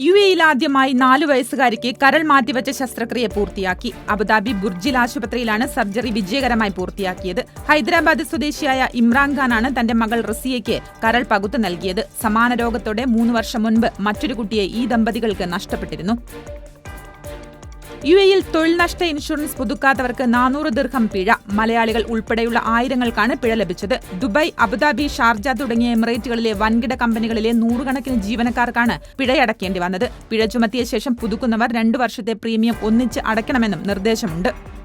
U എയിൽ ആദ്യമായി നാലു വയസ്സുകാരിക്ക് കരൾ മാറ്റിവെച്ച ശസ്ത്രക്രിയ പൂർത്തിയാക്കി. അബുദാബി ബുർജിൽ ആശുപത്രിയിലാണ് സർജറി വിജയകരമായി പൂർത്തിയാക്കിയത്. ഹൈദരാബാദ് സ്വദേശിയായ ഇമ്രാൻഖാനാണ് തന്റെ മകൾ റസിയയ്ക്ക് കരൾ പകുത്തു നൽകിയത്. സമാന രോഗത്തോടെ മൂന്ന് വർഷം മുൻപ് മറ്റൊരു കുട്ടിയെ ഈ ദമ്പതികൾക്ക് നഷ്ടപ്പെട്ടിരുന്നു. യു എയിൽ തൊഴിൽ നഷ്ട ഇൻഷുറൻസ് പുതുക്കാത്തവർക്ക് നാനൂറ് ദീർഘം പിഴ. മലയാളികൾ ഉൾപ്പെടെയുള്ള ആയിരങ്ങൾക്കാണ് പിഴ ലഭിച്ചത്. ദുബായ് അബുദാബി ഷാർജ തുടങ്ങിയ എമിറേറ്റുകളിലെ വൻകിട കമ്പനികളിലെ നൂറുകണക്കിന് ജീവനക്കാർക്കാണ് പിഴയടക്കേണ്ടി വന്നത്. പിഴ ചുമത്തിയ ശേഷം പുതുക്കുന്നവർ രണ്ടു വർഷത്തെ പ്രീമിയം ഒന്നിച്ച് അടയ്ക്കണമെന്നും നിർദ്ദേശമുണ്ട്.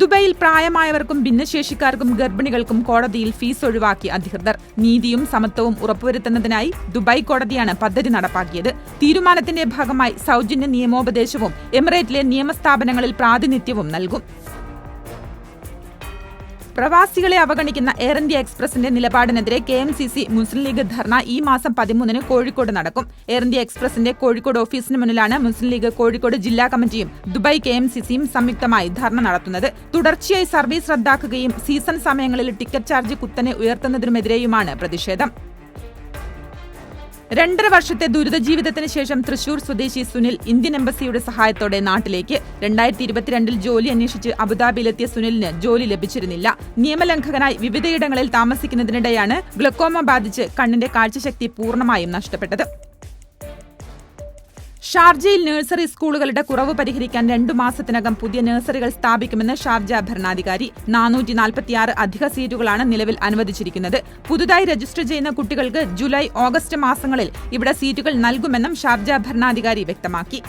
ദുബൈയിൽ പ്രായമായവർക്കും ഭിന്നശേഷിക്കാർക്കും ഗർഭിണികൾക്കും കോടതിയിൽ ഫീസ് ഒഴിവാക്കി അധികൃതർ. നീതിയും സമത്വവും ഉറപ്പുവരുത്തുന്നതിനായി ദുബായ് കോടതിയാണ് പദ്ധതി നടപ്പാക്കിയത്. തീരുമാനത്തിന്റെ ഭാഗമായി സൗജന്യ നിയമോപദേശവും എമിറേറ്റിലെ നിയമസ്ഥാപനങ്ങളിൽ പ്രാതിനിധ്യവും നൽകും. പ്രവാസികളെ അവഗണിക്കുന്ന എയർ ഇന്ത്യ എക്സ്പ്രസിന്റെ നിലപാടിനെതിരെ K M C C Muslim League dharna ഈ മാസം പതിമൂന്നിന് കോഴിക്കോട് നടക്കും. എയർ ഇന്ത്യ എക്സ്പ്രസിന്റെ കോഴിക്കോട് ഓഫീസിന് മുന്നിലാണ് മുസ്ലിം ലീഗ് കോഴിക്കോട് ജില്ലാ കമ്മിറ്റിയും ദുബായ് കെ എം സി സിയും സംയുക്തമായി ധർണ നടത്തുന്നത്. തുടർച്ചയായി സർവീസ് റദ്ദാക്കുകയും സീസൺ സമയങ്ങളിൽ ടിക്കറ്റ് ചാർജ് കുത്തനെ ഉയർത്തുന്നതിനുമെതിരെയുമാണ് പ്രതിഷേധം. രണ്ടര വർഷത്തെ ദുരിത ജീവിതത്തിന് ശേഷം തൃശൂർ സ്വദേശി സുനിൽ ഇന്ത്യൻ എംബസിയുടെ സഹായത്തോടെ നാട്ടിലേക്ക് രണ്ടായിരത്തി ഇരുപത്തിരണ്ടിൽ ജോലി അന്വേഷിച്ച് അബുദാബിയിലെത്തിയ സുനിലിന് ജോലി ലഭിച്ചിരുന്നില്ല. നിയമലംഘകനായി വിവിധയിടങ്ങളിൽ താമസിക്കുന്നതിനിടെയാണ് ഗ്ലക്കോമ ബാധിച്ച് കണ്ണിന്റെ കാഴ്ചശക്തി പൂർണമായും നഷ്ടപ്പെട്ടത്. ഷാർജയിൽ നഴ്സറി സ്കൂളുകളുടെ കുറവ് പരിഹരിക്കാൻ രണ്ടു മാസത്തിനകം പുതിയ നഴ്സറികൾ സ്ഥാപിക്കുമെന്ന് ഷാർജ ഭരണാധികാരി. നാനൂറ്റി നാൽപ്പത്തിയാറ് അധിക സീറ്റുകളാണ് നിലവിൽ അനുവദിച്ചിരിക്കുന്നത്. പുതുതായി രജിസ്റ്റർ ചെയ്യുന്ന കുട്ടികൾക്ക് ജൂലൈ ഓഗസ്റ്റ് മാസങ്ങളിൽ ഇവിടെ സീറ്റുകൾ നൽകുമെന്നും ഷാർജ ഭരണാധികാരി വ്യക്തമാക്കി.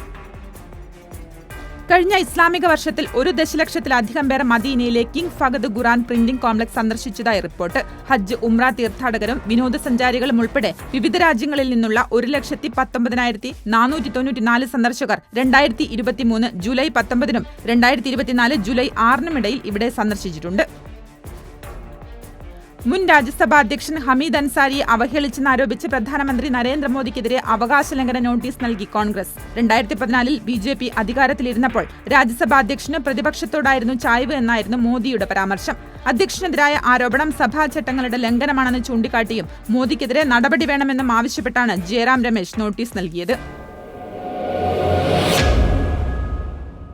കഴിഞ്ഞ ഇസ്ലാമിക വർഷത്തിൽ ഒരു ദശലക്ഷത്തിലധികം പേർ മദീനയിലെ king Fahd Quran printing complex സന്ദർശിച്ചതായി report. ഹജ്ജ് ഉംറ തീർത്ഥാടകരും വിനോദസഞ്ചാരികളും ഉൾപ്പെടെ വിവിധ രാജ്യങ്ങളിൽ നിന്നുള്ള ഒരു ലക്ഷത്തി പത്തൊമ്പതിനായിരത്തി നാനൂറ്റി തൊണ്ണൂറ്റിനാല് സന്ദർശകർ രണ്ടായിരത്തി ഇരുപത്തിമൂന്ന് ജൂലൈ പത്തൊമ്പതിനും രണ്ടായിരത്തി ഇരുപത്തിനാല് ജൂലൈ ആറിനുമിടയിൽ ഇവിടെ സന്ദർശിച്ചിട്ടുണ്ട്. മുൻ രാജ്യസഭാ അധ്യക്ഷൻ ഹമീദ് അൻസാരിയെ അവഹേളിച്ചെന്നാരോപിച്ച് പ്രധാനമന്ത്രി നരേന്ദ്രമോദിക്കെതിരെ അവകാശ ലംഘന നോട്ടീസ് നൽകി കോൺഗ്രസ്. രണ്ടായിരത്തി പതിനാലിൽ ബി ജെ പി അധികാരത്തിലിരുന്നപ്പോൾ രാജ്യസഭാ അധ്യക്ഷന് പ്രതിപക്ഷത്തോടായിരുന്നു ചായ്വ് എന്നായിരുന്നു മോദിയുടെ പരാമർശം. അധ്യക്ഷനെതിരായ ആരോപണം സഭാ ചട്ടങ്ങളുടെ ലംഘനമാണെന്ന് ചൂണ്ടിക്കാട്ടിയും മോദിക്കെതിരെ നടപടി വേണമെന്നും ആവശ്യപ്പെട്ടാണ് ജയറാം രമേശ് നോട്ടീസ് നൽകിയത്.